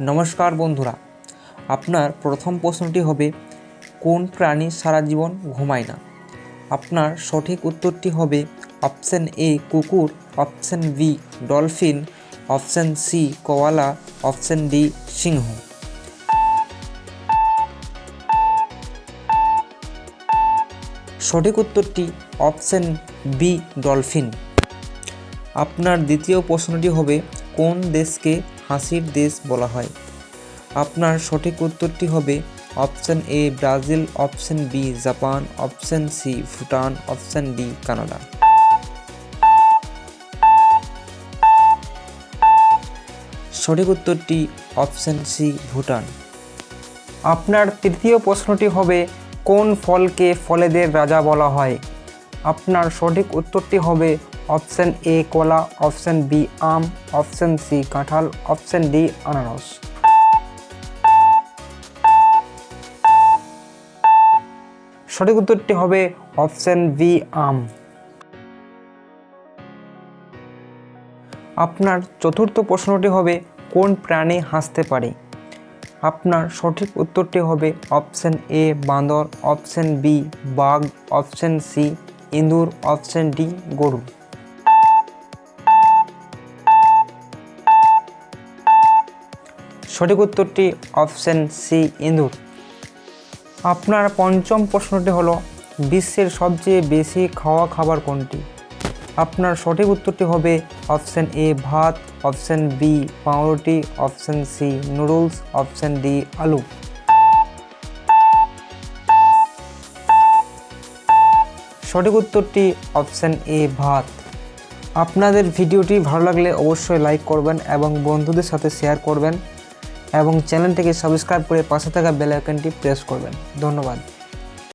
নমস্কার বন্ধুরা, আপনার প্রথম প্রশ্নটি হবে, কোন প্রাণী সারা জীবন ঘুমায় না? আপনার সঠিক উত্তরটি হবে অপশন এ কুকুর, option B dolphin, option C koala, option D সিংহ। সঠিক উত্তরটি অপশন বি ডলফিন। আপনার দ্বিতীয় প্রশ্নটি হবে, কোন দেশকে হাসির দেশ বলা হয়। আপনার সঠিক উত্তরটি হবে option A, Brazil, option B, Japan, option C, Bhutan, option D, Canada. সঠিক উত্তরটি অপশন সি, ভুটান। আপনার তৃতীয় প্রশ্নটি হবে, কোন ফলকে ফলেদের রাজা বলা হয়? আপনার সঠিক উত্তরটি হবে অপশন এ কলা, অপশন বি আম, অপশন সি কাঁঠাল, অপশন ডি আনারস। সঠিক উত্তরটি হবে অপশন বি আম। আপনার চতুর্থ প্রশ্নটি হবে, কোন প্রাণী হাসতে পারে? আপনার সঠিক উত্তরটি হবে অপশন এ বাঁদর অপশন বি বাঘ, অপশন সি ইঁদুর, অপশন ডি গরু। সঠিক উত্তরটি অপশন সি ইঁদুর আপনার পঞ্চম প্রশ্নটি হলো, বিশ্বের সবচেয়ে বেশি খাওয়া খাবার কোনটি? আপনার সঠিক উত্তরটি হবে অপশান এ, ভাত, অপশান বি, পাউরুটি, option C, noodles, option D, আলু। সঠিক উত্তরটি অপশান এ, ভাত। আপনাদের ভিডিওটি ভালো লাগলে অবশ্যই লাইক করবেন এবং বন্ধুদের সাথে শেয়ার করবেন। এবং চ্যানেলটিকে সাবস্ক্রাইব করে পাশে থাকা বেল আইকনটি প্রেস করবেন। ধন্যবাদ।